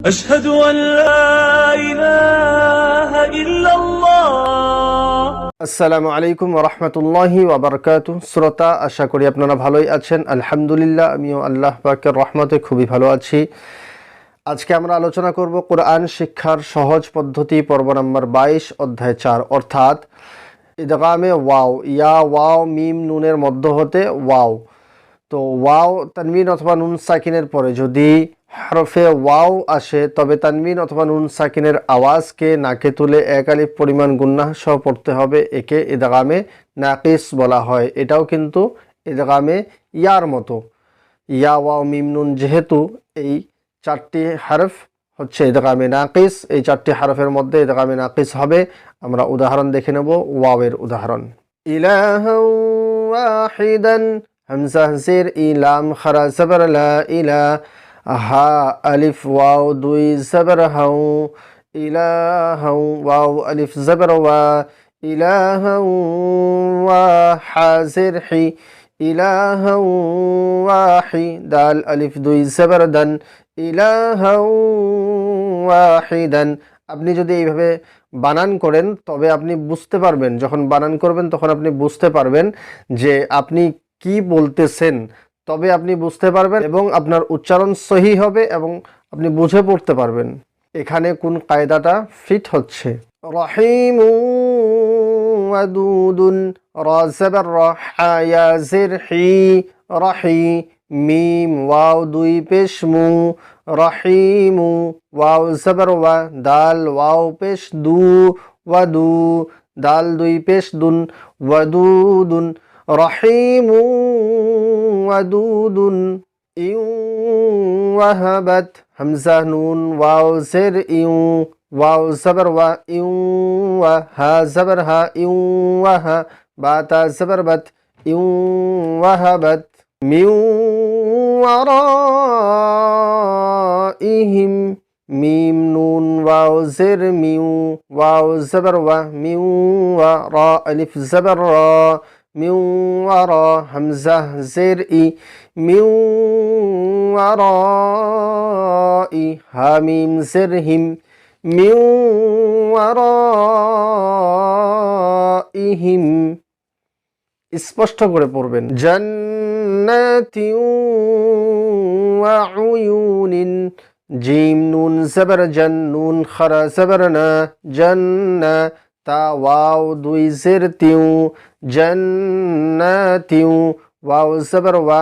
أشهد أن لا إله إلا الله আসসালামু আলাইকুম রহমতুল্লাহি ওবরকাত শ্রোতা আশা করি আপনারা ভালোই আছেন আলহামদুলিল্লাহ আমিও আল্লাহ পাকের রহমতে খুবই ভালো আছি আজকে আমরা আলোচনা করব কোরআন শিক্ষার সহজ পদ্ধতি পর্ব নম্বর বাইশ অধ্যায় চার অর্থাৎ ইদগামে ওয়াও ইয়া ওয়াও মিম নুনের মধ্য হতে ওয়াও তো ওয়াও তানমিন অথবা নুন সাকিনের পরে যদি হরফে ওয়াও আসে, তবে তানমিন অথবা নুন সাকিনের আওয়াজকে নাকে তুলে এক আলিফ পরিমাণ গুন্নাহ সহ পড়তে হবে, একে ইদগামে নাকিস বলা হয়। এটাও কিন্তু ইদগামে ইয়ার মতো। ইয়া, ওয়াও, মিম, নুন যেহেতু এই চারটি হারফ হচ্ছে ইদগামে নাকিস, এই চারটি হারফের মধ্যে ইদগামে নাকিস হবে। আমরা উদাহরণ দেখে নেব ওয়াওয়ের উদাহরণ। ইলাহা ইলাম, খারা ইলা হা আলিফ, ওয়াও, দুই জবর হাউ ইলাহাউ, ওয়াও, আলিফ জবর ওয়া ইলাহাউ, ওয়া হাজির হি ইলাহাউ, ওয়াহি, দাল, আলিফ, দুই দান ইলাহাউ, ওয়াহিদান। আপনি যদি এইভাবে বানান করেন, তবে আপনি বুঝতে পারবেন, যখন বানান করবেন, তখন আপনি বুঝতে পারবেন যে আপনি কি বলতেছেন তবে আপনি বুঝতে পারবেন এবং আপনার উচ্চারণ সহি হবে এবং আপনি বুঝে পড়তে পারবেন। এখানে কোন কায়দাটা ফিট হচ্ছে? রহিম ওয়াদুদুন রাজাবার রহায়া জিরহি, রহি মিম ওয়াও দুই পেশ মু রহিমু ওয়াও জবর ওয়া দাল ওয়াও পেশ দু ওয়াদু দাল দুই পেশ দুন ওয়াদুদুন رحيم ودود إن وهبت همزة نون واو زر إن واو زبر و إن وها زبر ها إن وها باتا زبر بت إن وهبت من ورائهم ميم نون واو زر ميو واو زبر و ميو وراء ألف زبر را মিউ আর হামজা জের ই মিউ ই হামিম জের হিম ইহিম স্পষ্ট করে পড়বেন। জান্নাতিউ আউয়ুনিন জিম নুন সাবর জন্নুন খর সাবরনা জন্ন তা ওয়াও দুই জের তিউ জান্নাতিউ ওয়াও জবর ওয়া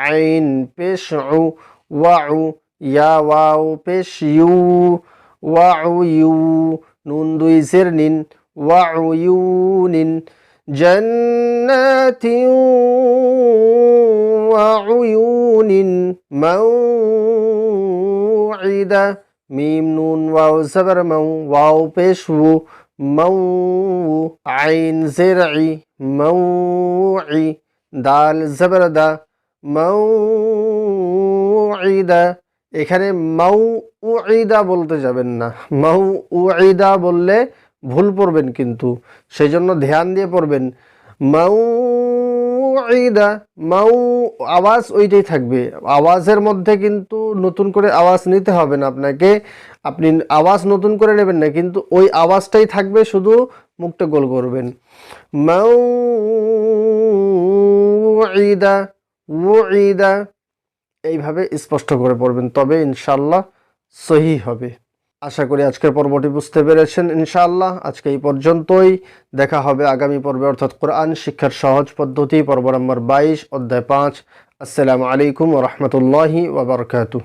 আইন পেশ উ ওয়াউ ইয়া ওয়াও পেশ ইউ ওয়াউ ইউ নুন দুই জের নিন ওয়াউ ইউনিন جنات وعيون موعدة ميم نون واو زبر مو واو মৌ আইন জেরাই মৌ দাল জবরদা মৌ এখানে মাউ উঈদা বলতে যাবেন না। মাউ উঈদা বললে ভুল পড়বেন কিন্তু সেই জন্য ধ্যান দিয়ে পড়বেন। মাউ মাউ আওয়াজ ওইটাই থাকবে। আওয়াজের মধ্যে কিন্তু নতুন করে আওয়াজ নিতে হবে না আপনাকে। আপনি আওয়াজ নতুন করে নেবেন না, কিন্তু ওই আওয়াজটাই থাকবে, শুধু মুখটা গোল করবেন। মাউ উ ঈদা এইভাবে স্পষ্ট করে পড়বেন, তবে ইনশাল্লাহ সহি হবে। আশা করি আজকের পর্বটি বুঝতে পেরেছেন। ইনশাআল্লাহ আজকে এই পর্যন্তই। দেখা হবে আগামী পর্বে, অর্থাৎ কোরআন শিক্ষার সহজ পদ্ধতি, পর্ব নম্বর বাইশ, অধ্যায় পাঁচ। আসসালামু আলাইকুম রহমতুল্লাহি ওবরকাতু